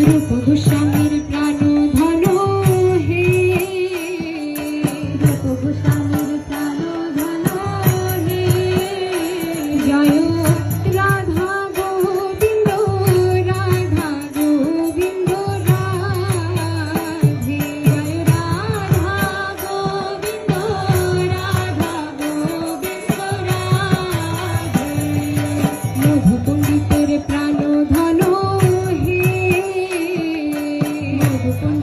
রূপ গোস্বামীর প্রাণ ধন হে। রূপ গোস্বামীর প্রাণ ধন Gracias.